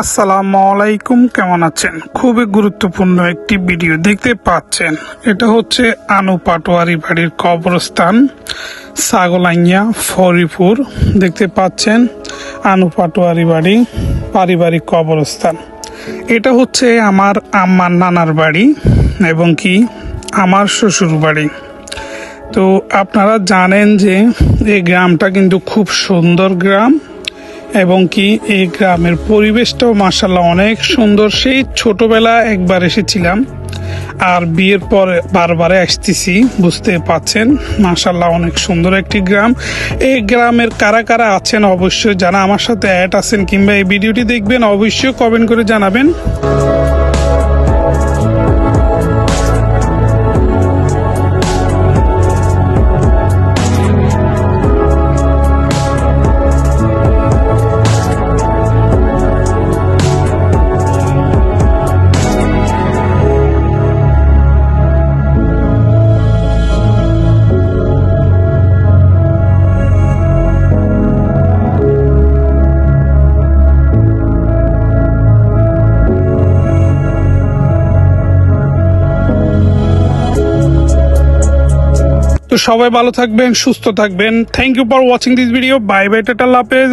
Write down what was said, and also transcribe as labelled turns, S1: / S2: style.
S1: আসসালামু আলাইকুম, কেমন আছেন? খুবই গুরুত্বপূর্ণ একটি ভিডিও দেখতে পাচ্ছেন। এটা হচ্ছে আনু পাটোয়ারি বাড়ির কবরস্থান, সাগলাইয়া ফরিপুর দেখতে পাচ্ছেন আনু পাটোয়ারি বাড়ি, পারিবারিক কবরস্থান। এটা হচ্ছে আমার আম্মার নানার বাড়ি এবং কি আমার শ্বশুর বাড়ি। তো আপনারা জানেন যে এই গ্রামটা কিন্তু খুব সুন্দর গ্রাম। এবং কি এই গ্রামের পরিবেশটাও মার্শাল্লাহ অনেক সুন্দর। সেই ছোটবেলা একবার এসেছিলাম আর বিয়ের পরে বারবারে আসতেছি, বুঝতে পাচ্ছেন? মার্শাল্লাহ অনেক সুন্দর একটি গ্রাম। এই গ্রামের কারা কারা আছেন অবশ্যই যারা আমার সাথে অ্যাড আছেন কিংবা এই ভিডিওটি দেখবেন, অবশ্যই কমেন্ট করে জানাবেন। তো সবাই ভালো থাকবেন, সুস্থ থাকবেন। Thank you for watching this video bye bye tata লাপেজ